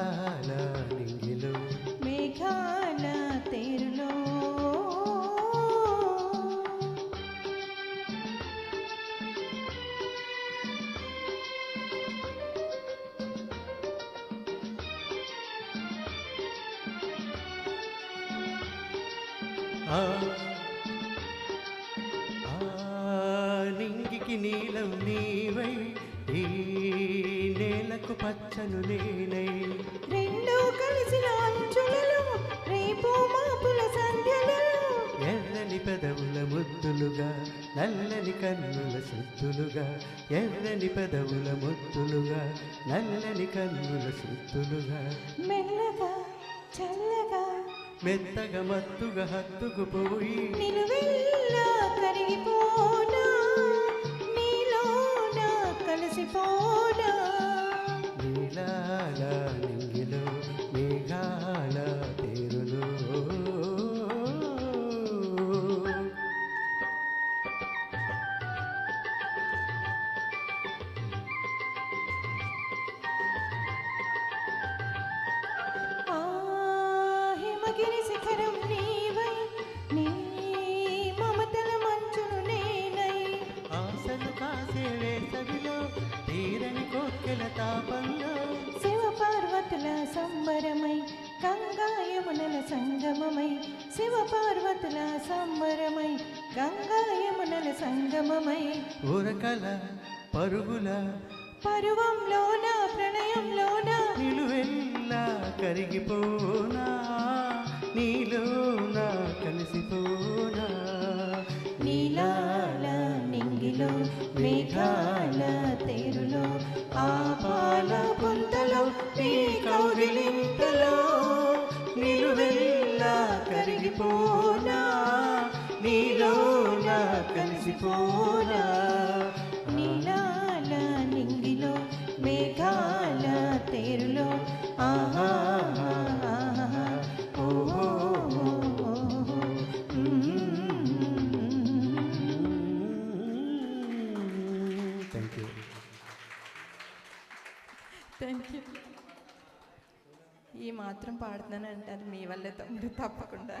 నీలాల నింగిలు. మేఘాల తేరులో. ఆ నింగికి నీలం నీవై ఈ నేలకు పచ్చను నేనై. రెండు కలిసిన అంచులలో రేపు మాపుల సంధ్యలలో. ఎర్రని పెదవుల ముద్దులుగా నల్లని కన్నుల శుద్ధులుగా ఎర్రని పెదవుల ముద్దులుగా నల్లని కన్నుల శుద్ధులుగా. మెల్లగా చల్లగా. మెత్తగా మత్తుగా హత్తుకుపోయి నిలువెల్లా కరిగిపోనా కలిసిపోనా నీలాల నింగిలో మేఘాల తేరులో. హిమగిరి శిఖరం నీవై నీ మమతల మంచును నేనై. ఆశలు కాసే వేసవిలో తీరని కోక్కెల తాపంలో శివ పార్వతుల సంబరమై గంగాయమునల సంగమమై శివ పార్వతుల సంబరమై గంగాయమునల సంగమమై. ఊరకల పరుగుల పరువంలోన ప్రణయంలోన నిలువెల్లా కరిగిపోనా? నీలో ఆ పాల నీ కౌగిలింతలో నిలువెల్లా కరిగిపోనా? నీలో నా కలిసిపోనా? నీలాల నింగిలో మేఘాల తేరులో ఆహా థ్యాంక్ యూ ఈ మాత్రం పాడుతున్నానంటే అది మీ వల్లే తమ్ముడు తప్పకుండా.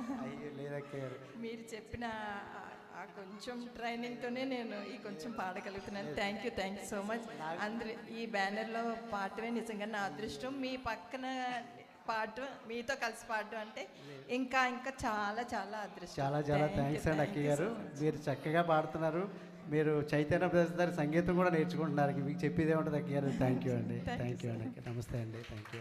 మీరు చెప్పిన ఆ- కొంచెం ట్రైనింగ్తోనే నేను ఈ కొంచెం పాడగలుగుతున్నాను. Thank you thank you so much అందరి ఈ బ్యానర్లో పాడటమే నిజంగా నా అదృష్టం. మీ పక్కన పాట మీతో కలిసి పాడటం అంటే ఇంకా ఇంకా చాలా చాలా అదృష్టం. చాలా చాలా థ్యాంక్స్ అండి అక్కయ్య గారు. మీరు చక్కగా పాడుతున్నారు. మీరు చైతన్య ప్రదేశ్ గారి సంగీతం కూడా నేర్చుకుంటున్నారు. మీకు చెప్పేది ఏముంటుంది అక్కయ్య గారు? థ్యాంక్ యూ అండి. థ్యాంక్ యూ అండి. నమస్తే అండి. Thank you